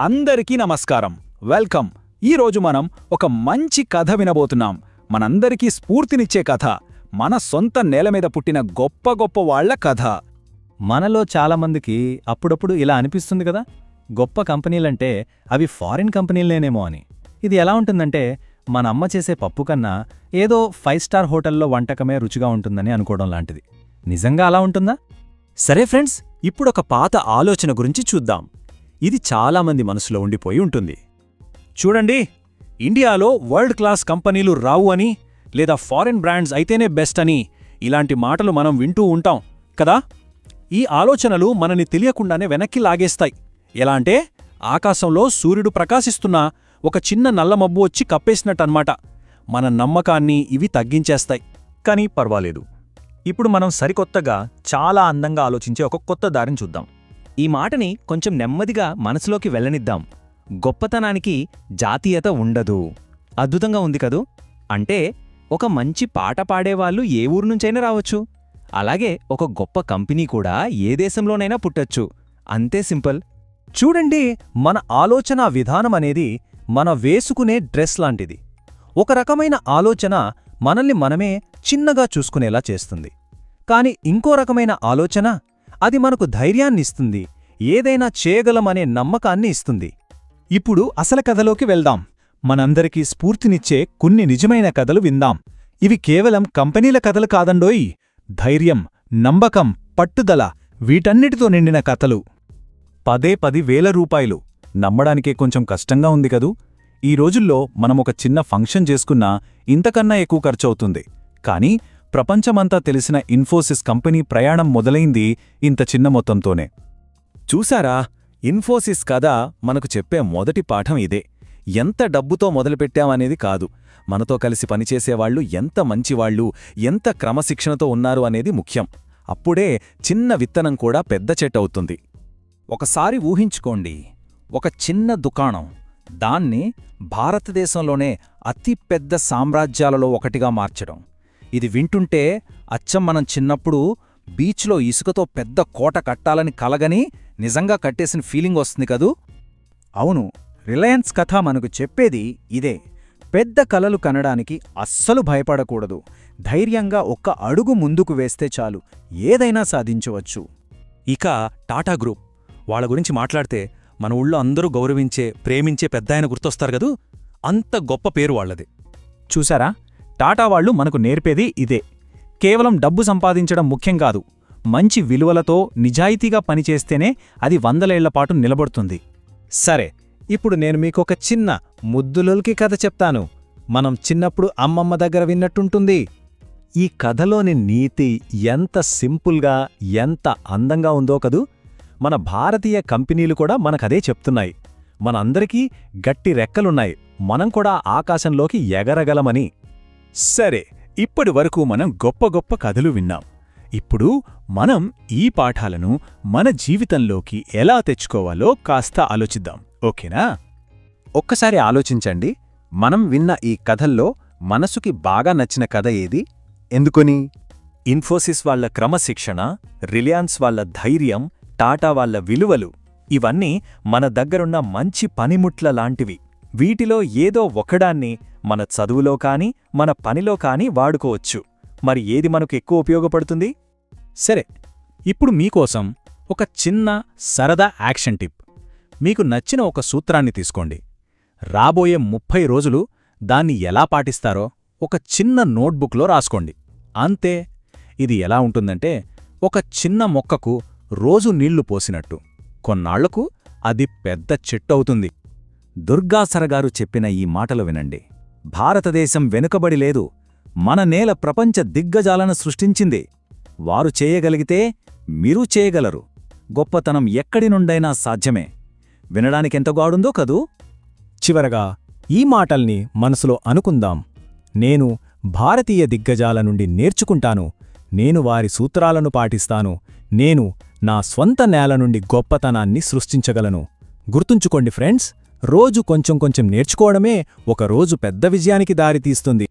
అందరికీ నమస్కారం. వెల్కమ్. ఈరోజు మనం ఒక మంచి కథ వినబోతున్నాం. మనందరికీ స్ఫూర్తినిచ్చే కథ. మన సొంత నేల మీద పుట్టిన గొప్ప గొప్ప వాళ్ళ కథ. మనలో చాలామందికి అప్పుడప్పుడు ఇలా అనిపిస్తుంది కదా? గొప్ప కంపెనీలంటే అవి ఫారిన్ కంపెనీలనేమో అని. ఇది ఎలా ఉంటుందంటే మన అమ్మ చేసే పప్పు కన్నా ఏదో ఫైవ్ స్టార్ హోటల్లో వంటకమే రుచిగా ఉంటుందని అనుకోవడం లాంటిది. నిజంగా అలా ఉంటుందా? సరే ఫ్రెండ్స్ ఇప్పుడొక పాత ఆలోచన గురించి చూద్దాం. ఇది చాలామంది మనసులో ఉండిపోయి ఉంటుంది. చూడండి ఇండియాలో వరల్డ్ క్లాస్ కంపెనీలు రావు అని లేదా ఫారిన్ బ్రాండ్స్ అయితేనే బెస్ట్ అని ఇలాంటి మాటలు మనం వింటూ ఉంటాం కదా? ఈ ఆలోచనలు మనని తెలియకుండానే వెనక్కి లాగేస్తాయి. ఎలా అంటే ఆకాశంలో సూర్యుడు ప్రకాశిస్తున్నా ఒక చిన్న నల్ల మబ్బు వచ్చి కప్పేసినట్టన్మాట మన నమ్మకాన్ని ఇవి తగ్గించేస్తాయి. కానీ పర్వాలేదు. ఇప్పుడు మనం సరికొత్తగా చాలా అందంగా ఆలోచించే ఒక కొత్త దారిని చూద్దాం. ఈ మాటని కొంచెం నెమ్మదిగా మనసులోకి వెళ్ళనిద్దాం. గొప్పతనానికి జాతీయత ఉండదు. అద్భుతంగా ఉంది కదూ? అంటే ఒక మంచి పాట పాడేవాళ్ళు ఏ ఊరు నుంచైనా రావచ్చు. అలాగే ఒక గొప్ప కంపెనీ కూడా ఏ దేశంలోనైనా పుట్టొచ్చు. అంతే సింపుల్. చూడండి మన ఆలోచన విధానం అనేది మన వేసుకునే డ్రెస్ లాంటిది. ఒక రకమైన ఆలోచన మనల్ని మనమే చిన్నగా చూసుకునేలా చేస్తుంది. కాని ఇంకో రకమైన ఆలోచన అది మనకు ధైర్యాన్నిస్తుంది. ఏదైనా చేయగలమనే నమ్మకాన్ని ఇస్తుంది. ఇప్పుడు అసలు కథలోకి వెళ్దాం. మనందరికీ స్ఫూర్తినిచ్చే కొన్ని నిజమైన కథలు విందాం. ఇవి కేవలం కంపెనీల కథలు కాదండోయ్. ధైర్యం నమ్మకం పట్టుదల వీటన్నిటితో నిండిన కథలు. పదే పది వేల రూపాయలు. నమ్మడానికే కొంచెం కష్టంగా ఉంది కదూ? ఈ రోజుల్లో మనం ఒక చిన్న ఫంక్షన్ చేసుకున్నా ఇంతకన్నా ఎక్కువ ఖర్చవుతుంది. కానీ ప్రపంచమంతా తెలిసిన ఇన్ఫోసిస్ కంపెనీ ప్రయాణం మొదలైంది ఇంత చిన్న మొత్తంతోనే. చూసారా ఇన్ఫోసిస్ కథ మనకు చెప్పే మొదటి పాఠం ఇదే. ఎంత డబ్బుతో మొదలుపెట్టామనేది కాదు. మనతో కలిసి పనిచేసేవాళ్ళు ఎంత మంచివాళ్ళు ఎంత క్రమశిక్షణతో ఉన్నారు అనేది ముఖ్యం. అప్పుడే చిన్న విత్తనం కూడా పెద్ద చెట్టవుతుంది ఒకసారి ఊహించుకోండి. ఒక చిన్న దుకాణం. దాన్ని భారతదేశంలోనే అతి పెద్ద సామ్రాజ్యాలలో ఒకటిగా మార్చడం. ఇది వింటుంటే అచ్చం మనం చిన్నప్పుడు బీచ్లో ఇసుకతో పెద్ద కోట కట్టాలని కలగని నిజంగా కట్టేసిన ఫీలింగ్ వస్తుంది కదూ? అవును రిలయన్స్ కథ మనకు చెప్పేది ఇదే. పెద్ద కలలు కనడానికి అస్సలు భయపడకూడదు. ధైర్యంగా ఒక్క అడుగు ముందుకు వేస్తే చాలు. ఏదైనా సాధించవచ్చు. ఇక టాటా గ్రూప్. వాళ్ళ గురించి మాట్లాడితే మన ఊళ్ళో అందరూ గౌరవించే ప్రేమించే పెద్దాయన గుర్తొస్తారు కదూ? అంత గొప్ప పేరు వాళ్ళది. చూసారా టాటా వాళ్ళు మనకు నేర్పేది ఇదే. కేవలం డబ్బు సంపాదించడం ముఖ్యం కాదు. మంచి విలువలతో నిజాయితీగా పనిచేస్తేనే అది వందలేళ్ళపాటు నిలబడుతుంది. సరే ఇప్పుడు నేను మీకొక చిన్న ముద్దులొలికి కథ చెప్తాను. మనం చిన్నప్పుడు అమ్మమ్మ దగ్గర విన్నట్టుంటుంది. ఈ కథలోని నీతి ఎంత సింపుల్గా ఎంత అందంగా ఉందో కదూ? మన భారతీయ కంపెనీలు కూడా మనకదే చెప్తున్నాయి. మనందరికీ గట్టి రెక్కలున్నాయి. మనం కూడా ఆకాశంలోకి ఎగరగలమని. సరే ఇప్పటి వరకు మనం గొప్ప గొప్ప కథలు విన్నాం. ఇప్పుడు మనం ఈ పాఠాలను మన జీవితంలోకి ఎలా తెచ్చుకోవాలో కాస్త ఆలోచిద్దాం. ఓకేనా? ఒక్కసారి ఆలోచించండి. మనం విన్న ఈ కథల్లో మనసుకి బాగా నచ్చిన కథ ఏది? ఎందుకొని? ఇన్ఫోసిస్ వాళ్ళ క్రమశిక్షణ రిలయన్స్ వాళ్ళ ధైర్యం టాటా వాళ్ళ విలువలు ఇవన్నీ మన దగ్గరున్న మంచి పనిముట్ల లాంటివి. వీటిలో ఏదో ఒకడాన్ని మన చదువులో కాని మన పనిలో కాని వాడుకోవచ్చు. మరి ఏది మనకు ఎక్కువ ఉపయోగపడుతుంది? సరే ఇప్పుడు మీకోసం ఒక చిన్న సరదా యాక్షన్ టిప్. మీకు నచ్చిన ఒక సూత్రాన్ని తీసుకోండి. రాబోయే ముప్పై రోజులు దాన్ని ఎలా పాటిస్తారో ఒక చిన్న నోట్బుక్లో రాసుకోండి. అంతే ఇది ఎలా ఉంటుందంటే ఒక చిన్న మొక్కకు రోజు నీళ్ళు పోసినట్టు. కొన్నాళ్ళకు అది పెద్ద చెట్టవుతుంది దుర్గాసరగారు చెప్పిన ఈ మాటలు వినండి. భారతదేశం వెనుకబడి లేదు. మన నేల ప్రపంచ దిగ్గజాలను సృష్టించింది. వారు చేయగలిగితే మీరు చేయగలరు. గొప్పతనం ఎక్కడి నుండైనా సాధ్యమే. వినడానికెంత గాడుందో కదూ? చివరగా ఈ మాటల్ని మనసులో అనుకుందాం. నేను భారతీయ దిగ్గజాల నుండి నేర్చుకుంటాను. నేను వారి సూత్రాలను పాటిస్తాను. నేను నా స్వంత నేల నుండి గొప్పతనాన్ని సృష్టించగలను. గుర్తుంచుకోండి ఫ్రెండ్స్ రోజు కొంచెం కొంచెం నేర్చుకోవడమే ఒక రోజు పెద్ద విజయానికి దారితీస్తుంది.